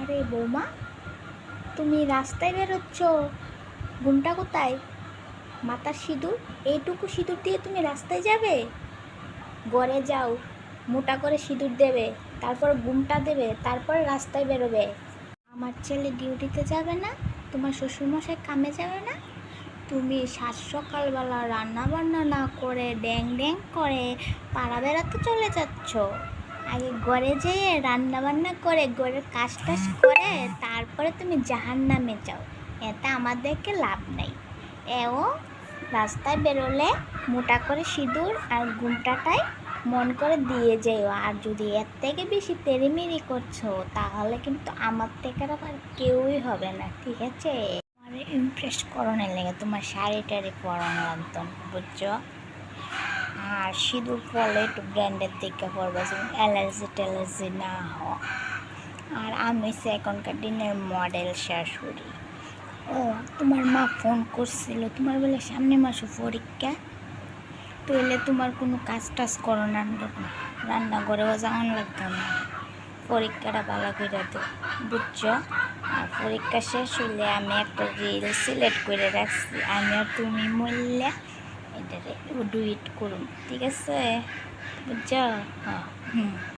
আরে বৌমা, তুমি রাস্তায় বেরোচ্ছ ঘুমটা কোথায়? মাথার সিঁদুর? এইটুকু সিঁদুর দিয়ে তুমি রাস্তায় যাবে? ঘরে যাও, মোটা করে সিঁদুর দেবে, তারপর ঘুমটা দেবে, তারপর রাস্তায় বেরোবে। আমার ছেলে ডিউটিতে যাবে না, তোমার শ্বশুরমশাই কামে যাবে না? তুমি সাত সকালবেলা রান্না বান্না না করে ড্যাং ড্যাং করে পাড়া বেড়াতে চলে যাচ্ছ? আগে ঘরে যেয়ে রান্না বান্না করে ঘরের কাজ টাজ করে তারপরে তুমি জাহান নামে যাও। এতে আমাদেরকে লাভ নেই। এও রাস্তায় বেরোলে মোটা করে সিঁদুর আর ঘুমটাটাই মন করে দিয়ে যেও। আর যদি এর থেকে বেশি তেড়িমেড়ি করছ তাহলে কিন্তু আমার থেকে আবার কেউই হবে না ঠিক আছে? আমার ইমপ্রেস করানোর লেগে তোমার শাড়ি টাড়ি পরানো না, বুঝছ? আর সিঁদুর পরলে একটু ব্র্যান্ডের দিকে পরবে যেমন অ্যালার্জি ট্যালার্জি না হওয়া আর আমি হচ্ছে এখনকার দিনের মডেল শাশুড়ি ও, তোমার মা ফোন করছিল, তোমার বলে সামনে মাসে পরীক্ষা তাহলে তোমার কোনো কাজ টাজ করো না রান্নাঘরেও যাওয়ান লাগতো না। পরীক্ষাটা ভালো করে দে, বুঝছ? আর পরীক্ষা শেষ হইলে আমি একটা রিল সিলেক্ট করে রাখছি, আমি আর তুমি মরলে এটারে ডুইট করুন ঠিক আছে? বুঝছ? হ্যাঁ হুম।